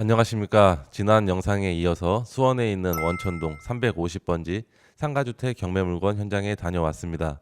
안녕하십니까. 지난 영상에 이어서 수원에 있는 원천동 350번지 상가주택 경매 물건 현장에 다녀왔습니다.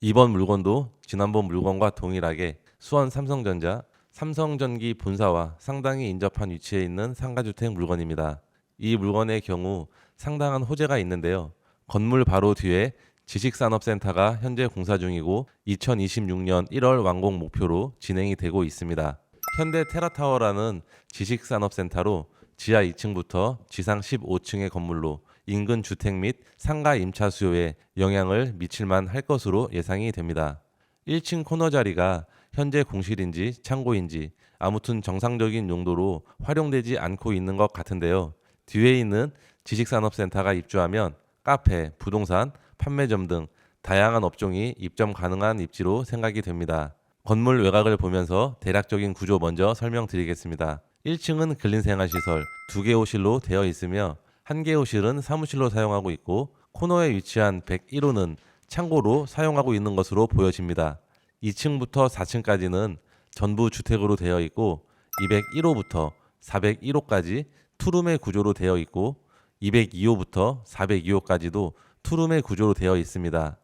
이번 물건도 지난번 물건과 동일하게 수원 삼성전자 삼성전기 본사와 상당히 인접한 위치에 있는 상가주택 물건입니다. 이 물건의 경우 상당한 호재가 있는데요. 건물 바로 뒤에 지식산업센터가 현재 공사 중이고 2026년 1월 완공 목표로 진행이 되고 있습니다. 현대 테라타워라는 지식산업센터로 지하 2층부터 지상 15층의 건물로 인근 주택 및 상가 임차 수요에 영향을 미칠만 할 것으로 예상이 됩니다. 1층 코너 자리가 현재 공실인지 창고인지 아무튼 정상적인 용도로 활용되지 않고 있는 것 같은데요. 뒤에 있는 지식산업센터가 입주하면 카페, 부동산, 판매점 등 다양한 업종이 입점 가능한 입지로 생각이 됩니다. 건물 외곽을 보면서 대략적인 구조 먼저 설명드리겠습니다. 1층은 근린생활시설, 두 개 호실로 되어 있으며 한 개 호실은 사무실로 사용하고 있고 코너에 위치한 101호는 창고로 사용하고 있는 것으로 보여집니다. 2층부터 4층까지는 전부 주택으로 되어 있고 201호부터 401호까지 투룸의 구조로 되어 있고 202호부터 402호까지도 투룸의 구조로 되어 있습니다.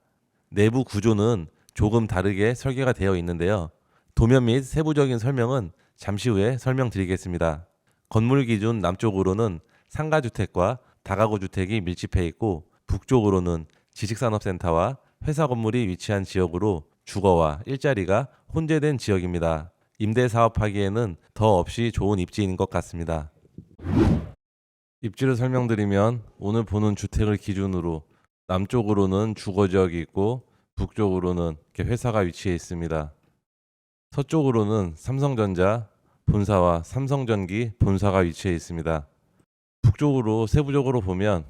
내부 구조는 조금 다르게 설계가 되어 있는데요. 도면 및 세부적인 설명은 잠시 후에 설명드리겠습니다. 건물 기준 남쪽으로는 상가주택과 다가구 주택이 밀집해 있고 북쪽으로는 지식산업센터와 회사 건물이 위치한 지역으로 주거와 일자리가 혼재된 지역입니다. 임대 사업하기에는 더 없이 좋은 입지인 것 같습니다. 입지를 설명드리면 오늘 보는 주택을 기준으로 남쪽으로는 주거 지역이 있고 북쪽으로는 이렇게 회사가 위치해 있습니다. 서쪽으로는 삼성전자 본사와 삼성전기 본사가 위치해 있습니다. 북쪽으로 세부적으로 보면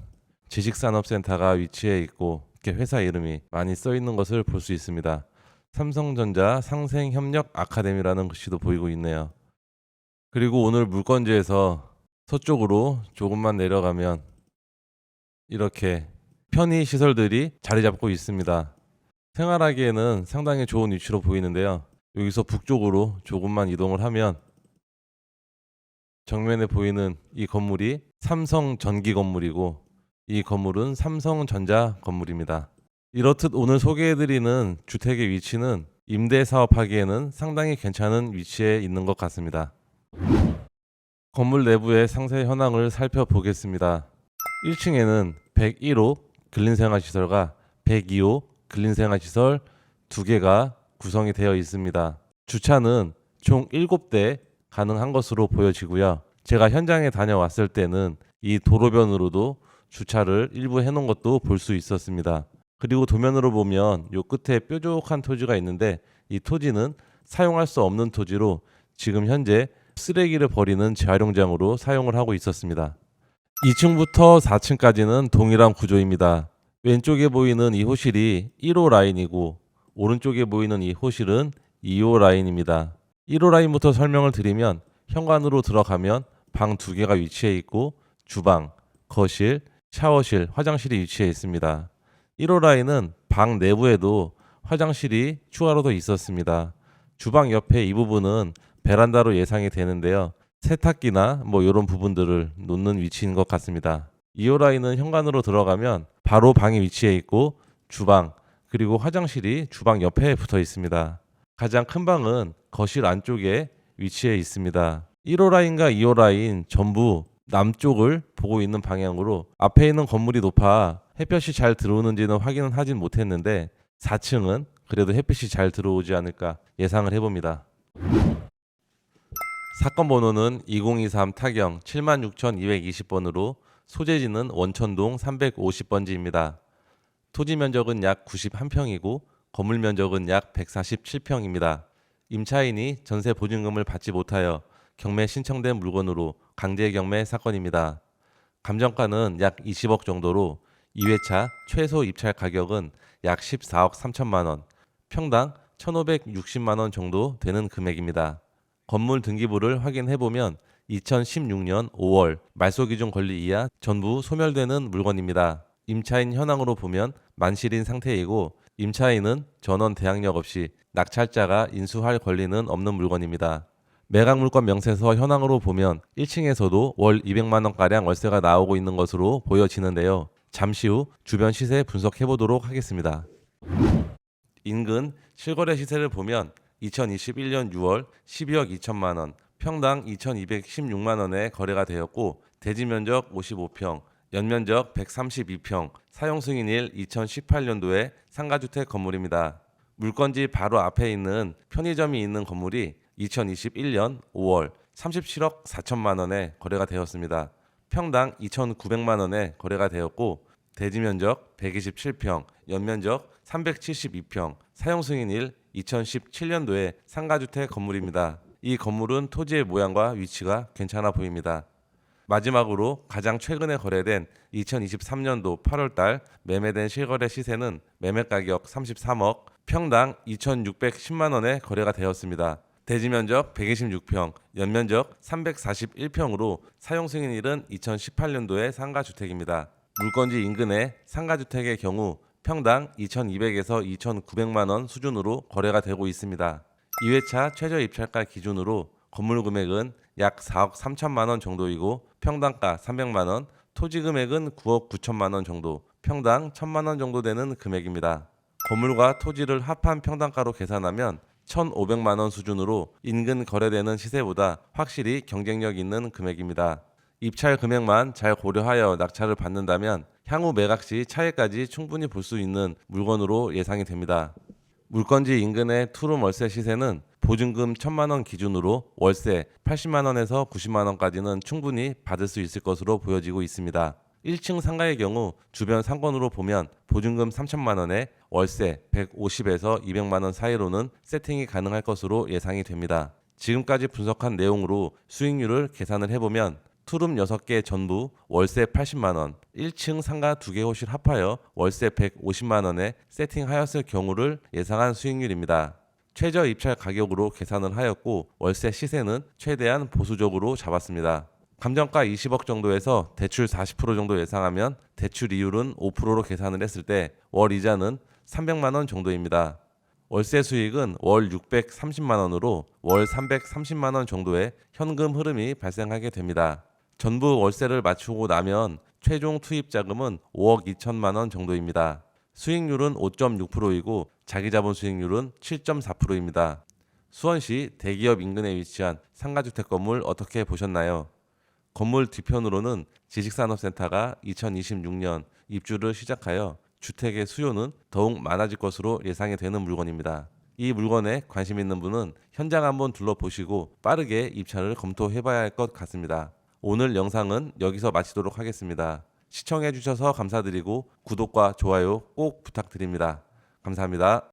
지식산업센터가 위치해 있고 이렇게 회사 이름이 많이 써 있는 것을 볼 수 있습니다. 삼성전자 상생협력 아카데미라는 글씨도 보이고 있네요. 그리고 오늘 물건지에서 서쪽으로 조금만 내려가면 이렇게 편의 시설들이 자리 잡고 있습니다. 생활하기에는 상당히 좋은 위치로 보이는데요. 여기서 북쪽으로 조금만 이동을 하면 정면에 보이는 이 건물이 삼성 전기 건물이고 이 건물은 삼성전자 건물입니다. 이렇듯 오늘 소개해드리는 주택의 위치는 임대 사업하기에는 상당히 괜찮은 위치에 있는 것 같습니다. 건물 내부의 상세 현황을 살펴보겠습니다. 1층에는 101호 근린생활시설과 102호 근린 생활 시설 두 개가 구성이 되어 있습니다. 주차는 총 7대 가능한 것으로 보여지고요. 제가 현장에 다녀왔을 때는 이 도로변으로도 주차를 일부 해놓은 것도 볼 수 있었습니다. 그리고 도면으로 보면 요 끝에 뾰족한 토지가 있는데 이 토지는 사용할 수 없는 토지로 지금 현재 쓰레기를 버리는 재활용장으로 사용을 하고 있었습니다. 2층부터 4층까지는 동일한 구조입니다. 왼쪽에 보이는 이 호실이 1호 라인이고 오른쪽에 보이는 이 호실은 2호 라인입니다. 1호 라인부터 설명을 드리면 현관으로 들어가면 방 두 개가 위치해 있고 주방, 거실, 샤워실, 화장실이 위치해 있습니다. 1호 라인은 방 내부에도 화장실이 추가로 더 있었습니다. 주방 옆에 이 부분은 베란다로 예상이 되는데요. 세탁기나 뭐 이런 부분들을 놓는 위치인 것 같습니다. 2호 라인은 현관으로 들어가면 바로 방이 위치해 있고 주방 그리고 화장실이 주방 옆에 붙어 있습니다. 가장 큰 방은 거실 안쪽에 위치해 있습니다. 1호 라인과 2호 라인 전부 남쪽을 보고 있는 방향으로 앞에 있는 건물이 높아 햇볕이 잘 들어오는지는 확인은 하진 못했는데 4층은 그래도 햇빛이 잘 들어오지 않을까 예상을 해봅니다. 사건 번호는 2023 타경 76,220번으로 소재지는 원천동 350번지입니다. 토지 면적은 약 91평이고 건물 면적은 약 147평입니다. 임차인이 전세 보증금을 받지 못하여 경매 신청된 물건으로 강제 경매 사건입니다. 감정가는 약 20억 정도로 2회차 최소 입찰 가격은 약 14억 3천만 원, 평당 1,560만 원 정도 되는 금액입니다. 건물 등기부를 확인해 보면 2016년 5월 말소 기준 권리 이하 전부 소멸되는 물건입니다. 임차인 현황으로 보면 만실인 상태이고 임차인은 전원 대항력 없이 낙찰자가 인수할 권리는 없는 물건입니다. 매각 물건 명세서 현황으로 보면 1층에서도 월 200만 원가량 월세가 나오고 있는 것으로 보여지는데요. 잠시 후 주변 시세 분석해 보도록 하겠습니다. 인근 실거래 시세를 보면 2021년 6월 12억 2천만 원, 평당 2,216만 원에 거래가 되었고 대지 면적 55평, 연면적 132평, 사용 승인일 2018년도에 상가주택 건물입니다. 물건지 바로 앞에 있는 편의점이 있는 건물이 2021년 5월 37억 4천만 원에 거래가 되었습니다. 평당 2,900만 원에 거래가 되었고 대지 면적 127평, 연면적 372평, 사용 승인일 2017년도에 상가주택 건물입니다. 이 건물은 토지의 모양과 위치가 괜찮아 보입니다. 마지막으로 가장 최근에 거래된 2023년도 8월달 매매된 실거래 시세는 매매 가격 33억, 평당 2,610만 원에 거래가 되었습니다. 대지 면적 126평, 연면적 341평으로 사용 승인일은 2018년도의 상가 주택입니다. 물건지 인근의 상가 주택의 경우 평당 2,200에서 2,900만 원 수준으로 거래가 되고 있습니다. 2회차 최저 입찰가 기준으로 건물 금액은 약 4억 3천만 원 정도이고 평당가 300만 원, 토지 금액은 9억 9천만 원 정도, 평당 1천만 원 정도 되는 금액입니다. 건물과 토지를 합한 평당가로 계산하면 1,500만 원 수준으로 인근 거래되는 시세보다 확실히 경쟁력 있는 금액입니다. 입찰 금액만 잘 고려하여 낙찰을 받는다면 향후 매각 시 차익까지 충분히 볼 수 있는 물건으로 예상이 됩니다. 물건지 인근의 투룸 월세 시세는 보증금 1천만 원 기준으로 월세 80만 원에서 90만 원까지는 충분히 받을 수 있을 것으로 보여지고 있습니다. 1층 상가의 경우 주변 상권으로 보면 보증금 3천만 원에 월세 150에서 200만 원 사이로는 세팅이 가능할 것으로 예상이 됩니다. 지금까지 분석한 내용으로 수익률을 계산을 해보면 투룸 6개 전부 월세 80만 원, 1층 상가 2개 호실 합하여 월세 150만 원에 세팅하였을 경우를 예상한 수익률입니다. 최저 입찰 가격으로 계산을 하였고 월세 시세는 최대한 보수적으로 잡았습니다. 감정가 20억 정도에서 대출 40% 정도 예상하면 대출 이율은 5%로 계산을 했을 때 월 이자는 300만 원 정도입니다. 월세 수익은 월 630만 원으로 월 330만 원 정도의 현금 흐름이 발생하게 됩니다. 전부 월세를 맞추고 나면 최종 투입 자금은 5억 2천만 원 정도입니다. 수익률은 5.6%이고 자기 자본 수익률은 7.4%입니다. 수원시 대기업 인근에 위치한 상가주택 건물 어떻게 보셨나요? 건물 뒤편으로는 지식산업센터가 2026년 입주를 시작하여 주택의 수요는 더욱 많아질 것으로 예상이 되는 물건입니다. 이 물건에 관심 있는 분은 현장 한번 둘러보시고 빠르게 입찰을 검토해 봐야 할 것 같습니다. 오늘 영상은 여기서 마치도록 하겠습니다. 시청해 주셔서 감사드리고 구독과 좋아요 꼭 부탁드립니다. 감사합니다.